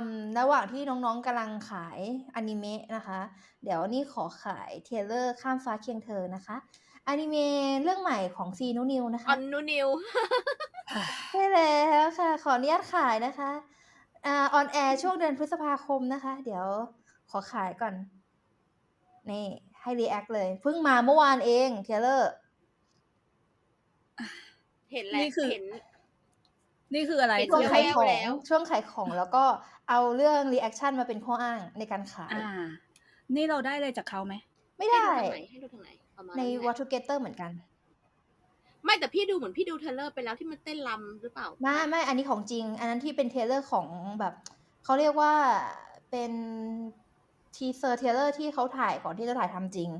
มระหว่างที่น้องๆกำลังขายอนิเมะนะคะ เดี๋ยวนี่ขอขายเทรลเลอร์ข้ามฟ้าเคียงเธอนะคะอนิเมะเรื่องใหม่ของซีนูนิวนะอคะอนนูนิวใช่แล้วค่ะ ขออนุญาตขายนะคะอ่าออนแอร์ช่วงเดือนพฤษภาคมนะคะ เดี๋ยวขอขายก่อน นี่ ให้รีแอคเลย เพิ่งมาเมื่อวานเองเทรลเลอร์ เห็นแล้วนี่คือเห็น นี่คืออะไรเห็นช่วงเยขายแวของแล้วช่วงขายของแล้วก็เอาเรื่องรีแอคชั่นมาเป็นข้ออ้างในการขาย อ่า นี่เราได้อะไรจากเขาไหม ไม่ให้ได้ดูทางไหนให้ดูทางไหนเอามาในดูไห w a t ูเกเตอร์เหมือนกัน ไม่แต่พี่ดูเหมือนพี่ดูเทรลเลอร์ไปแล้วที่มันเต้นรำหรือเปล่า ไม่ไม่อันนี้ของจริง อันนั้นที่เป็นเทรลเลอร์ของแบบเขาเรียกว่าเป็นทีเซอร์เทรลเลอร์ที่เขาถ่ายก่อนที่จะถ่ายทำจริง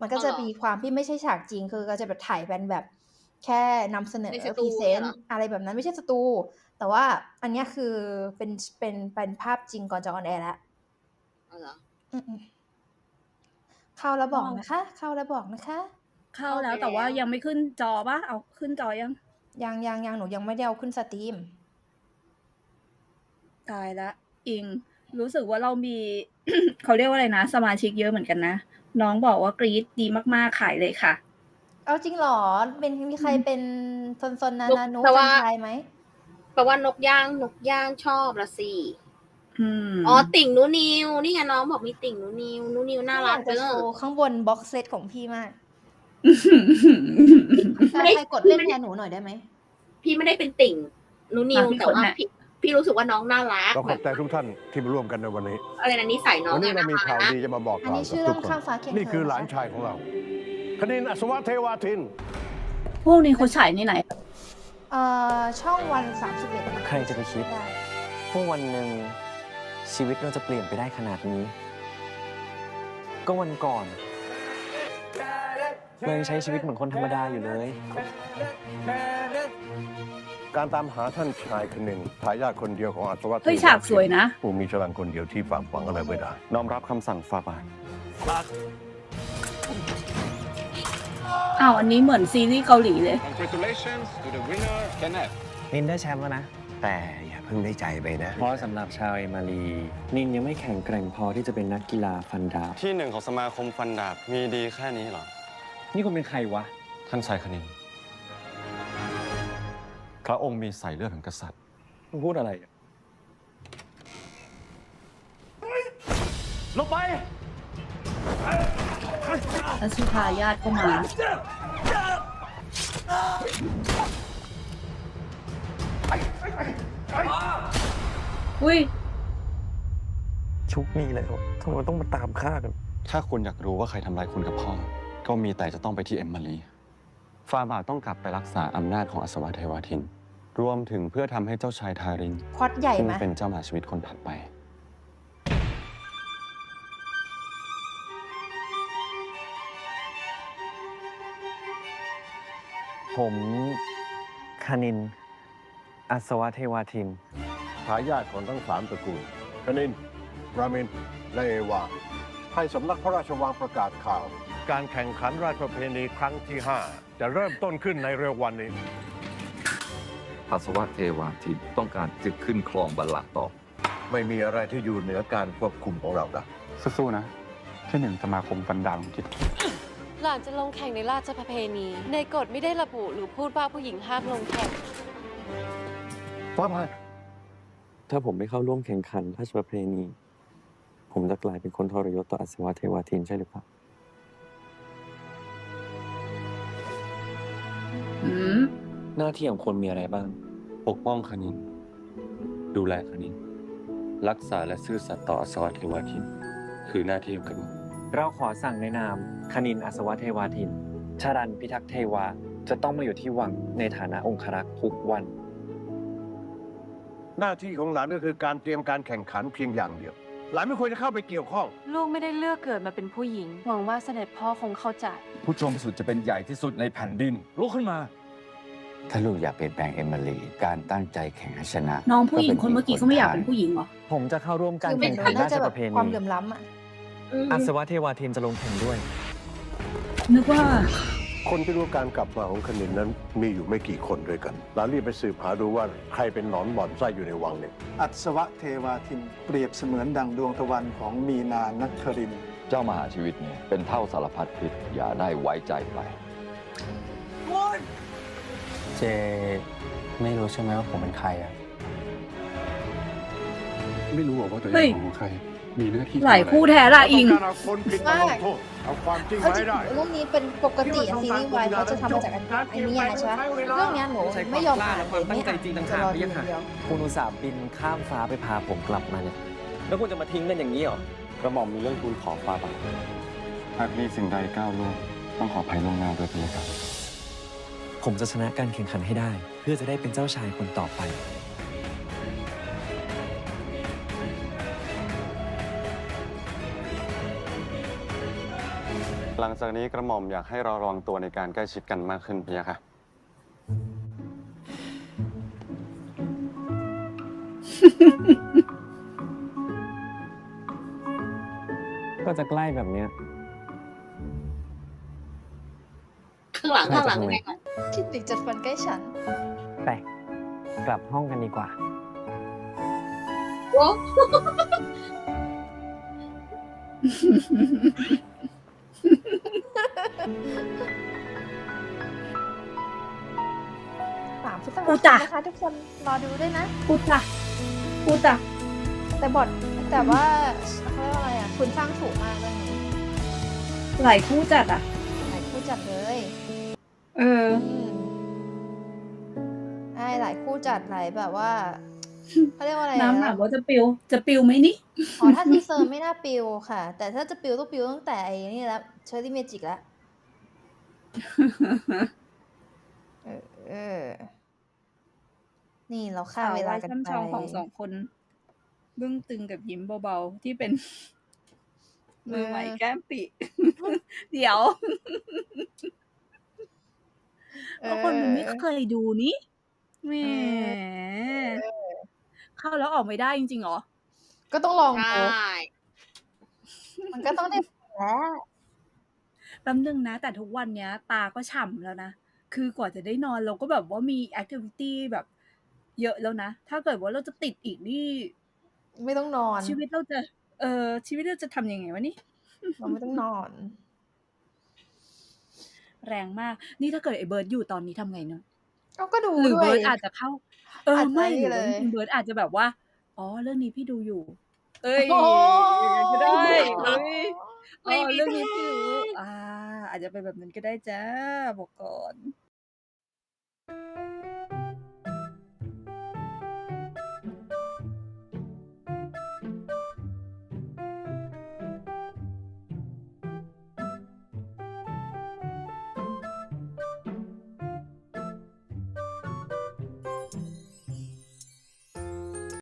มันก็จะมีความที่ไม่ใช่ฉากจริง คือก็จะแบบถ่ายเป็นแบบ แค่นำเสนอในสพตูรีเซนเนี่ยต์เหรออะไรแบบนั้นไม่ใช่สตู แต่ว่าอันเนี้ยคือเป็นเป็นเป็นภาพจริงก่อนจะออนแอร์แล้วเอาเหรออืมๆเข้าแล้วบอกนะคะ เข้าแล้วบอกนะคะ เข้าแล้วเข้าไปแต่ว่าแล้วยังไม่ขึ้นจอปะเอาขึ้นจอยัง ยังยังยังหนูยังไม่ได้เอาขึ้นสตรีม ตายละ อิง รู้สึกว่าเรามีเขาเรียกว่าอะไรนะ สมาชิกเยอะเหมือนกันนะ น้องบอกว่ากรีดดีมากๆขายเลยค่ะ เอาจริงเหรอ เป็นมีใครเป็นซนซนๆนานานุแต่กัว่า นชายไหม แปลว่านกย่างนกย่างชอบละสิอืมอ๋อติ่งนูนิวนี่ไงน้องบอกมีติ่งนูนิวนูนิวน่ารักอยจะเด้โชอ ว์ข้างบนบ็อกเซตของพี่มากใครไม่ ใครกดเล่นแทนหนูหน่อยได้ไหม พี่ไม่ได้เป็นติ่งนูนิวอะพี่แต่คนว่าน่ะ พี่พี่รู้สึกว่าน้องน่ารักก็ขแบอบบใจทุกท่านที่มาร่วมกันในวันนี้ อะไรนะนิสัยน้องวันนี้อะเรานะมีข่าวคะดีจะมาบอกอันกล่าวนี้กับชื่อทุเรื่กองคนข้ามฟ้าเคียงนี่คือหลานเธะะชายของเรา คณินอัศวะเทวาทิน พวกนี้เขาฉายในไหน เอ่อช่องวันสามสิบเอ็ดใครจะไปคิดได้ว่าวันหนึ่งชีวิตเราจะเปลี่ยนไปได้ขนาดนี้ ก็วันก่อนเรายังใช้ชีวิตเหมือนคนธรรมดาอยู่เลย การตามหาท่านชายคณินทายาทคนเดียวของอัศวะเฮ้ยฉากสวยนะ ผู้มีพลังคนเดียวที่ฝากฝังอะไรไว้ได้น้อมรับคำสั่งฟาบาท อ้าวอันนี้เหมือนซีรีส์เกาหลีเลย Congratulations to the winner, Kenneth. นินได้แชมป์แล้วนะ แต่อย่าเพิ่งได้ใจไปนะ เพราะสำหรับชาวเอมารี นินยังไม่แข็งแกร่งพอที่จะเป็นนักกีฬาฟันดาบ ที่หนึ่งของสมาคมฟันดาบมีดีแค่นี้เหรอ นี่คุณเป็นใครวะ ท่านชายคณินพระองค์มีสายเลือดของกษัตริย์มึงพูดอะไรอะลงไป แล้วสุภาญาติก็มา อุ้ย ชุกนี่เลยทำไมต้องมาตามฆ่ากัน ถ้าคุณอยากรู้ว่าใครทำร้ายคุณกับพ่อ ก็มีแต่จะต้องไปที่เอ็มมารีฟาบาทต้องกลับไปรักษาอำนาจของอัศวะเทวาทิน รวมถึงเพื่อทำให้เจ้าชายทารินพล็อดใหญ่ซึ่งไหม เป็นเจ้ามหาชีวิตคนถัดไป ผมคณินอัศวะเทวาทิน ทายาทของทั้งสามตระกูลคณินรามิน และเอวา ให้สำนักพระราชวังประกาศข่าว การแข่งขันราชประเพณีครั้งที่ 5 จะเริ่มต้นขึ้นในเร็ววันนี้ อาสวะเทวาทินต้องการจะขึ้นครองบัลลังก์ต่อ ไม่มีอะไรที่อยู่เหนือการควบคุมของเรานะสู้ๆนะแค่หนึ่งสมาคมฟันดาบของจิต หลานจะลงแข่งในราชประเพณี ในกฎไม่ได้ระบุหรือพูดว่าผู้หญิงห้ามลงแข่ง ฟ้าพาดถ้าผมไม่เข้าร่วมแข่งขันราชประเพณี ผมจะกลายเป็นคนทรยศต่ออัศวะเทวาทินใช่หรือเปล่า อืมหน้าที่ของคนมีอะไรบ้าง ปกป้องคณิน ดูแลคณิน รักษาและซื่อสัตย์ต่ออัศวะเทวาทิน คือหน้าที่ของกระหม่อม เราขอสั่งในนามคณินอัศวะเทวาทินชารันพิทักษ์เทวา จะต้องมาอยู่ที่วังในฐานะองครักษ์ทุกวัน หน้าที่ของหลานก็คือการเตรียมการแข่งขันเพียงอย่างเดียว หลานไม่ควรจะเข้าไปเกี่ยวข้อง ลูกไม่ได้เลือกเกิดมาเป็นผู้หญิง หวังว่าเสด็จพ่อคงเข้าใจ ผู้ทรงพิสุทธิ์จะเป็นใหญ่ที่สุดในแผ่นดินลุกขึ้นมา ถ้าลูกอยากเปลี่ยนแปลงเอมิลีการตั้งใจแข่งให้ชนะน้องผู้หญิงคนเมื่อกี้ก็ไม่อยากเป็นผู้หญิงเหรอ ผมจะเข้าร่วมการคือเป็แข่นงขันน่าราชจะแบปบระเพความณีเหลื่อมล้ำอะ อืมอัศวะเทวาทินจะลงแข่งด้วย นึกว่า คนที่รู้การกลับมาของคณินนั้นมีอยู่ไม่กี่คนด้วยกันเรารีบไปสืบหาดูว่าใครเป็นหนอนบ่อนไส้อยู่ในวังเนี่ย อัศวะเทวาทินเปรียบเสมือนดังดวงตะวันของมีนานักครินทร์เจ้ามหาชีวิตเนี่ยเป็นเท่าสารพัดพิษอย่าได้ไว้ใจไป เจไม่รู้ใช่ไหมว่าผมเป็นใครอะ ไม่รู้ว่าตัวเอเฮ้ย งของใคร มีหน้าที่หลายคู่แท้ละอิง ต้องการเอาคนผิดมาลงโทษเอาความจริงเอามาจริให้งได้ ๆเรื่องนี้เป็นปกติอะซีรีส์วายเขาจะทำมาจากอันไอ้นี่ใช่ไหมเรื่องเนี้ยหนูไม่ยอมอ่านเลยไม่อ่านจะรอดูอย่างเดียวคุณอุตส่าห์บินข้ามฟ้าไปพาผมกลับมาเนี่ย แล้วคุณจะมาทิ้งกันอย่างนี้เหรอ กระหม่อมมีเรื่องทูลขอฟ้าบาทหากมีสิ่งใดก้าวล่วงต้องขออภัยล่วงหน้าด้วยพะยะค่ะผมจะชนะการแข่งขันให้ได้ เพื่อจะได้เป็นเจ้าชายคนต่อไป หลังจากนี้กระหม่อมอยากให้เราระวังตัวในการใกล้ชิดกันมากขึ้นพะยะค่ะ ก็จะใกล้แบบเนี้ย ข้างหลังข้างหลังยังไงก่อนคิดติดจัดฟันใกล้ฉันไปกลับห้องกันดีกว่า โอ้ สามพฤษพูภาดจ้ะคมนะคะทุกคนรอดูด้วยนะ พูดจ้ะพูดจ้ะแต่บทแต่ว่าเขาเรียกว่าอะไรอะ คุณสร้างสูงมากเรื่องนี้หลายคู่จัดอะ หลายคู่จัดเลยเอออืมใช่หลายคู่จัดหลายแบบว่า เขาเรียกว่าอะไรน้ำหนัอะกว่าจะปิว จะปิวไหมนี่ อ๋อ ถ้าทีเซอร์ไม่น่าปิวค่ะ แต่ถ้าจะปิวต้องปิวตั้งแต่ไอ้นี่แล้วเชอรี่เมจิกแล้วเออเออนี่เราฆ่าเวลากันช่ำไปชองของสองคนบึ้งตึงกับยิ้มเบาๆ ที่เป็นมือใหม่แก้มปิ เดี๋ยวเอก็คนมันไม่อเคยดูนี่แหม เข้าแล้วออกไม่ได้จริงๆเหรอ ก็ต้องลองใช่ดูมันก็ต้องได้ผลแล้ว แป๊บนึงนะ แต่ทุกวันเนี้ย ตาก็ฉ่ำแล้วนะ คือกว่าจะได้นอนเราก็แบบว่ามีแอคทิวิตี้แบบ เยอะแล้วนะ ถ้าเกิดว่าเราจะติดอีกนี่ ไม่ต้องนอน ชีวิตเราจะ เออชีวิตเราจะทำยังไงวะนี่ เราไม่ต้องนอน แรงมาก นี่ถ้าเกิดไอ้เบิร์ดอยู่ตอนนี้ทำไงเนอะเอา ก็ดูหรือด้วเบิยร์ดอาจจะเข้า เอออาจจะไม่หรือเลยเบิร์ดอาจจะแบบว่า อ๋อ เรื่องนี้พี่ดูอยู่ เอ้ยโอ้อย่างนั้นก็ได้เอ้ยไม่อ๋อมีเรื่องนี้ทางพี่รู้อ่า อาจจะเป็นแบบนั้นก็ได้จ้าบอกก่อน